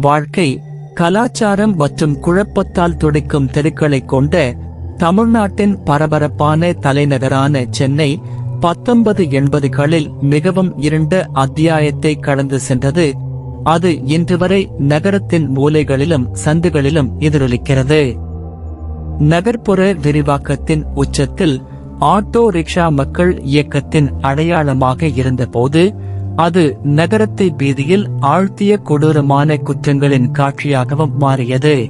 வாழ்க்கை கலாச்சாரம் மற்றும் குழப்பத்தால் துடிக்கும் தெருக்களைக் கொண்ட தமிழ்நாட்டின் பரபரப்பான தலைநகரான சென்னை பத்தொன்பது எண்பதுகளில் மிகவும் இருண்ட அத்தியாயத்தை கடந்து சென்றது. அது இன்று வரை நகரத்தின் மூலைகளிலும் சந்துகளிலும் எதிரொலிக்கிறது. நகர்ப்புற விரிவாக்கத்தின் உச்சத்தில் ஆட்டோ ரிக்ஷா மக்கள் இயக்கத்தின் அடையாளமாக இருந்தபோது அது நகரத்தை பீதியில் ஆழ்த்திய கொடூரமான குற்றங்களின் காட்சியாகவும் மாறியது.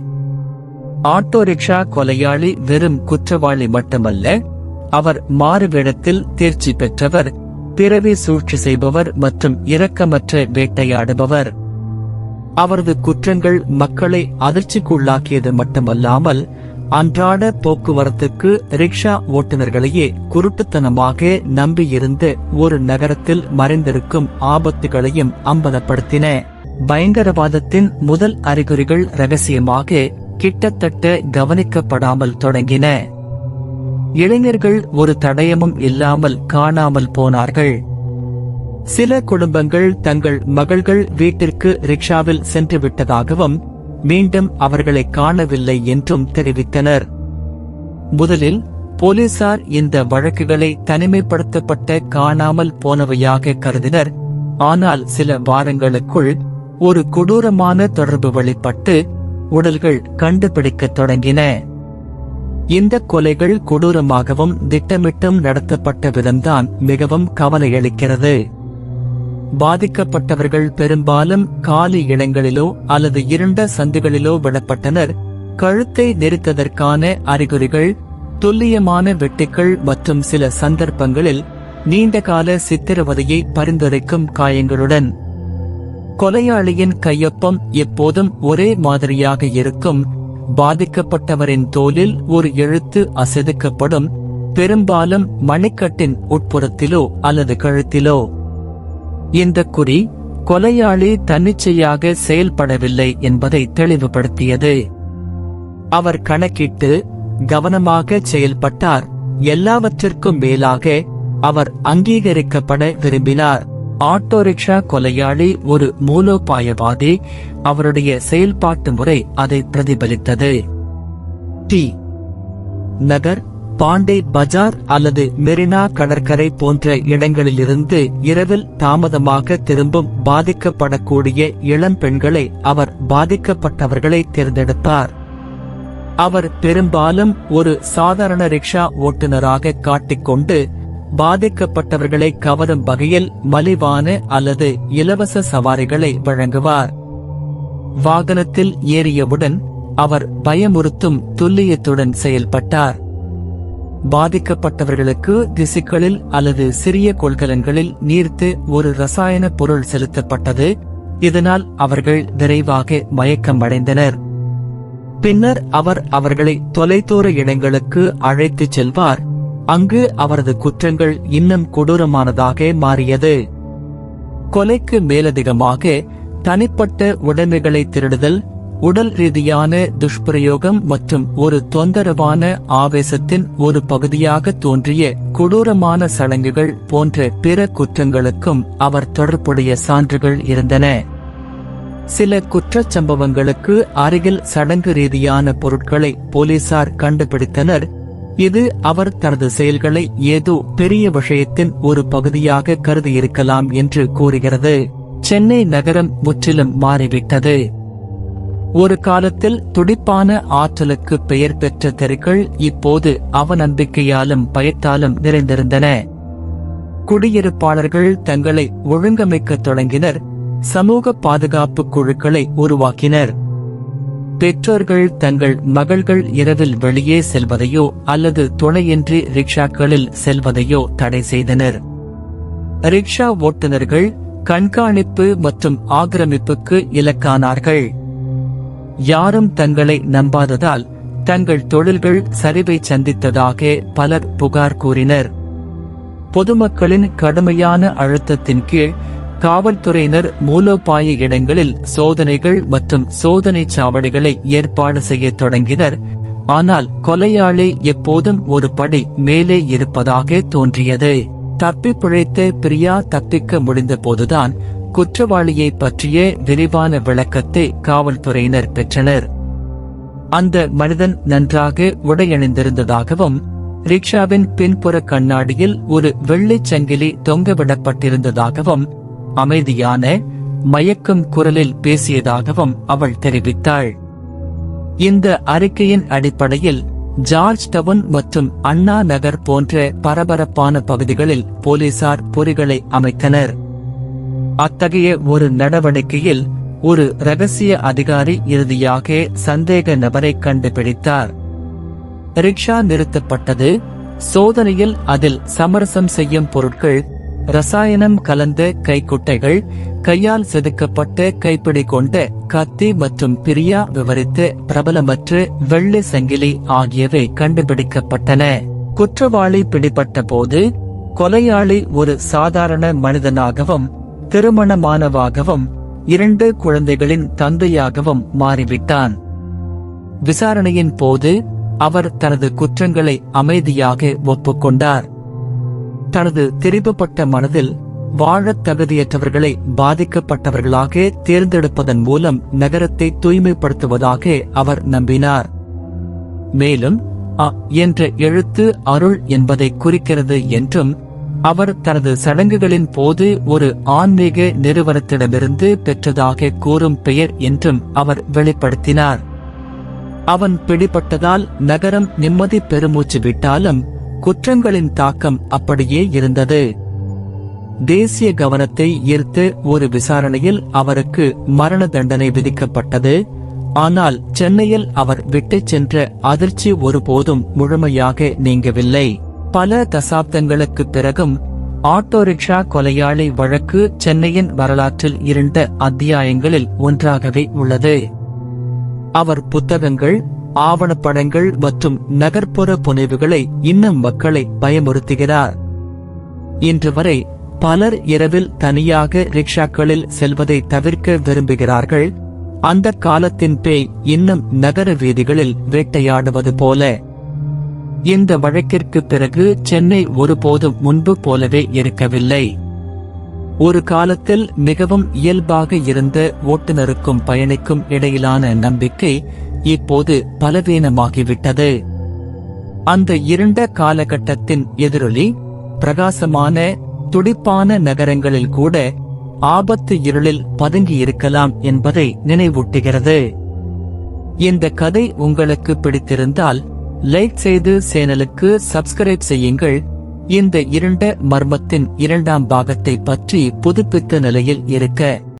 ஆட்டோ ரிக்ஷா கொலையாளி வெறும் குற்றவாளி மட்டுமல்ல அவர் மாறுவேடத்தில் தேர்ச்சி பெற்றவர் பிறவி சூழ்ச்சி செய்பவர் மற்றும் இரக்கமற்ற வேட்டையாடுபவர். அவரது குற்றங்கள் மக்களை அதிர்ச்சிக்குள்ளாக்கியது மட்டுமல்லாமல் அன்றாட போக்குவரத்துக்கு ரிக்ஷா ஓட்டுநர்களையே குருட்டுத்தனமாக நம்பியிருந்து ஒரு நகரத்தில் மறைந்திருக்கும் ஆபத்துகளையும் அம்பலப்படுத்தின. பயங்கரவாதத்தின் முதல் அறிகுறிகள் ரகசியமாக கிட்டத்தட்ட கவனிக்கப்படாமல் தொடங்கின. இளைஞர்கள் ஒரு தடயமும் இல்லாமல் காணாமல் போனார்கள். சில குடும்பங்கள் தங்கள் மகள்கள் வீட்டிற்கு ரிக்ஷாவில் சென்று விட்டதாகவும் மீண்டும் அவர்களை காணவில்லை என்றும் தெரிவித்தனர். முதலில் போலீசார் இந்த வழக்குகளை தனிமைப்படுத்தப்பட்ட காணாமல் போனவையாக கருதினர். ஆனால் சில வாரங்களுக்குள் ஒரு கொடூரமான தொடர்பு வெளிப்பட்டு உடல்கள் கண்டுபிடிக்கத் தொடங்கின. இந்த கொலைகள் கொடூரமாகவும் திட்டமிட்டும் நடத்தப்பட்ட விதம்தான் மிகவும் கவலையளிக்கிறது. பாதிக்கப்பட்டவர்கள் பெரும்பாலும் காலி இடங்களிலோ அல்லது இருண்ட சந்துகளிலோ விடப்பட்டனர். கழுத்தை நெரித்ததற்கான அறிகுறிகள் துல்லியமான வெட்டுக்கள் மற்றும் சில சந்தர்ப்பங்களில் நீண்டகால சித்திரவதையை பரிந்துரைக்கும் காயங்களுடன். கொலையாளியின் கையொப்பம் எப்போதும் ஒரே மாதிரியாக இருக்கும். பாதிக்கப்பட்டவரின் தோலில் ஒரு எழுத்து அசெதுக்கப்படும் பெரும்பாலும் மணிக்கட்டின் உட்புறத்திலோ அல்லது கழுத்திலோ. இந்த குறி கொலையாளி தன்னிச்சையாக செயல்படவில்லை என்பதை தெளிவுபடுத்தியது. அவர் கணக்கிட்டு கவனமாக செயல்பட்டார். எல்லாவற்றிற்கும் மேலாக அவர் அங்கீகரிக்கப்பட விரும்பினார். ஆட்டோ ரிக்ஷா கொலையாளி ஒரு மூலோபாயவாதி அவருடைய செயல்பாட்டு முறை அதை பிரதிபலித்தது. டி. நகர் பாண்டே பஜார் அல்லது மெரினா கடற்கரை போன்ற இடங்களிலிருந்து இரவில் தாமதமாக திரும்பும் பாதிக்கப்படக்கூடிய இளம் பெண்களை அவர் பாதிக்கப்பட்டவர்களை தேர்ந்தெடுத்தார். அவர் பெரும்பாலும் ஒரு சாதாரண ரிக்ஷா ஓட்டுநராக காட்டிக்கொண்டு பாதிக்கப்பட்டவர்களை கவரும் வகையில் மலிவான அல்லது இலவச சவாரிகளை வழங்குவார். வாகனத்தில் ஏறியவுடன் அவர் பயமுறுத்தும் துல்லியத்துடன் செயல்பட்டார். பாதிக்கப்பட்டவர்களுக்கு திசுக்களில் அல்லது சிறிய கொள்கலன்களில் நீர்த்து ஒரு ரசாயன பொருள் செலுத்தப்பட்டது. இதனால் அவர்கள் விரைவாக மயக்கமடைந்தனர். பின்னர் அவர் அவர்களை தொலைதூர இடங்களுக்கு அழைத்துச் செல்வார். அங்கு அவரது குற்றங்கள் இன்னும் கொடூரமானதாக மாறியது. கொலைக்கு மேலதிகமாக தனிப்பட்ட உடைமைகளை திருடுதல் உடல் ரீதியான துஷ்பிரயோகம் மற்றும் ஒரு தொந்தரவான ஆவேசத்தின் ஒரு பகுதியாக தோன்றிய கொடூரமான சடங்குகள் போன்ற பிற குற்றங்களுக்கும் அவர் தொடர்புடைய சான்றுகள் இருந்தன. சில குற்றச் சம்பவங்களுக்கு அருகில் சடங்கு ரீதியான பொருட்களை போலீசார் கண்டுபிடித்தனர். இது அவர் தனது செயல்களை ஏதோ பெரிய விஷயத்தின் ஒரு பகுதியாக கருதியிருக்கலாம் என்று கூறுகிறது. சென்னை நகரம் முற்றிலும் மாறிவிட்டது. ஒரு காலத்தில் துடிப்பான ஆற்றலுக்கு பெயர் பெற்ற தெருக்கள் இப்போது அவநம்பிக்கையாலும் பயத்தாலும் நிறைந்திருந்தன. குடியிருப்பாளர்கள் தங்களை ஒழுங்கமைக்கத் தொடங்கினர். சமூக பாதுகாப்பு குழுக்களை உருவாக்கினர். பெற்றோர்கள் தங்கள் மகள்கள் இரவில் வெளியே செல்வதையோ அல்லது துணையின்றி ரிக்ஷாக்களில் செல்வதையோ தடை செய்தனர். ரிக்ஷா ஓட்டுநர்கள் கண்காணிப்பு மற்றும் ஆக்கிரமிப்புக்கு இலக்கானார்கள். யாரும் தங்களை நம்பாததால் தங்கள் தொழில்கள் சரிவை சந்தித்ததாக பலர் புகார் கூறினர். பொதுமக்களின் கடுமையான அழுத்தத்தின் கீழ் காவல்துறையினர் மூலோபாய இடங்களில் சோதனைகள் மற்றும் சோதனை சாவடிகளை ஏற்பாடு செய்ய தொடங்கினர். ஆனால் கொலையாளி எப்போதும் ஒரு படி மேலே இருப்பதாக தோன்றியது. தப்பி பிழைத்த பிரியா தப்பிக்க முடிந்த போதுதான் குற்றவாளியை பற்றிய விரிவான விளக்கத்தை காவல்துறையினர் பெற்றனர். அந்த மனிதன் நன்றாக உடையணிந்திருந்ததாகவும் ரிக்ஷாவின் பின்புற கண்ணாடியில் ஒரு வெள்ளைச் சங்கிலி தொங்கவிடப்பட்டிருந்ததாகவும் அமைதியான மயக்கும் குரலில் பேசியதாகவும் அவள் தெரிவித்தாள். இந்த அறிக்கையின் அடிப்படையில் ஜார்ஜ் டவுன் மற்றும் அண்ணா நகர் போன்ற பரபரப்பான பகுதிகளில் போலீசார் பொறிகளை அமைத்தனர். அத்தகைய ஒரு நடவடிக்கையில் ஒரு ரகசிய அதிகாரி இறுதியாக சந்தேக நபரை கண்டுபிடித்தார். ரிக்ஷா நிறுத்தப்பட்டது. சோதனையில் அதில் சமரசம் செய்யும் பொருட்கள் ரசாயனம் கலந்த கைக்குட்டைகள் கையால் செதுக்கப்பட்ட கைப்பிடி கொண்ட கத்தி மற்றும் பிரியா விவரித்த பிரபலமற்ற வெள்ளை சங்கிலி ஆகியவை கண்டுபிடிக்கப்பட்டன. குற்றவாளி பிடிபட்ட போது கொலையாளி ஒரு சாதாரண மனிதனாகவும் திருமணமானவாகவும் இரண்டு குழந்தைகளின் தந்தையாகவும் மாறிவிட்டான். விசாரணையின் போது அவர் தனது குற்றங்களை அமைதியாக ஒப்புக்கொண்டார். தனது தெரிவுபட்ட மனதில் வாழத் தகுதியற்றவர்களை பாதிக்கப்பட்டவர்களாக தேர்ந்தெடுப்பதன் மூலம் நகரத்தை தூய்மைப்படுத்துவதாக அவர் நம்பினார். மேலும் அ என்ற எழுத்து அருள் என்பதை குறிக்கிறது என்றும் அவர் தனது சடங்குகளின் போது ஒரு ஆன்மீக நிறுவனத்திடமிருந்து பெற்றதாக கூறும் பெயர் என்றும் அவர் வெளிப்படுத்தினார். அவன் பிடிபட்டதால் நகரம் நிம்மதி பெருமூச்சு விட்டாலும் குற்றங்களின் தாக்கம் அப்படியே இருந்தது. தேசிய கவனத்தை ஈர்த்த ஒரு விசாரணையில் அவருக்கு மரண தண்டனை விதிக்கப்பட்டது. ஆனால் சென்னையில் அவர் விட்டுச் சென்ற அதிர்ச்சி ஒருபோதும் முழுமையாக நீங்கவில்லை. பல தசாப்தங்களுக்குப் பிறகும் ஆட்டோரிக்ஷா கொலையாளி வழக்கு சென்னையின் வரலாற்றில் இருண்ட அத்தியாயங்களில் ஒன்றாகவே உள்ளது. அவர் புத்தகங்கள் ஆவணப்படங்கள் மற்றும் நகர்ப்புற புனைவுகளை இன்னும் மக்களை பயமுறுத்துகிறார். இன்று வரை பலர் இரவில் தனியாக ரிக்ஷாக்களில் செல்வதை தவிர்க்க விரும்புகிறார்கள். அந்த காலத்தின் பேய் இன்னும் நகர வீதிகளில் வேட்டையாடுவது போல. இந்த வழக்கிற்கு பிறகு சென்னை ஒருபோதும் முன்பு போலவே இருக்கவில்லை. ஒரு காலத்தில் மிகவும் இயல்பாக இருந்த ஓட்டுநருக்கும் பயணிக்கும் இடையிலான நம்பிக்கை இப்போது பலவீனமாகிவிட்டது. அந்த இருண்ட காலகட்டத்தின் எதிரொலி பிரகாசமான துடிப்பான நகரங்களில் கூட ஆபத்து இருளில் பதுங்கி இருக்கலாம் என்பதை நினைவூட்டுகிறது. இந்த கதை உங்களுக்கு பிடித்திருந்தால் லைக் செய்து சேனலுக்கு சப்ஸ்கிரைப் செய்யுங்கள். இந்த இருண்ட மர்மத்தின் இரண்டாம் பாகத்தை பற்றி புதுப்பித்த நிலையில் இருக்க.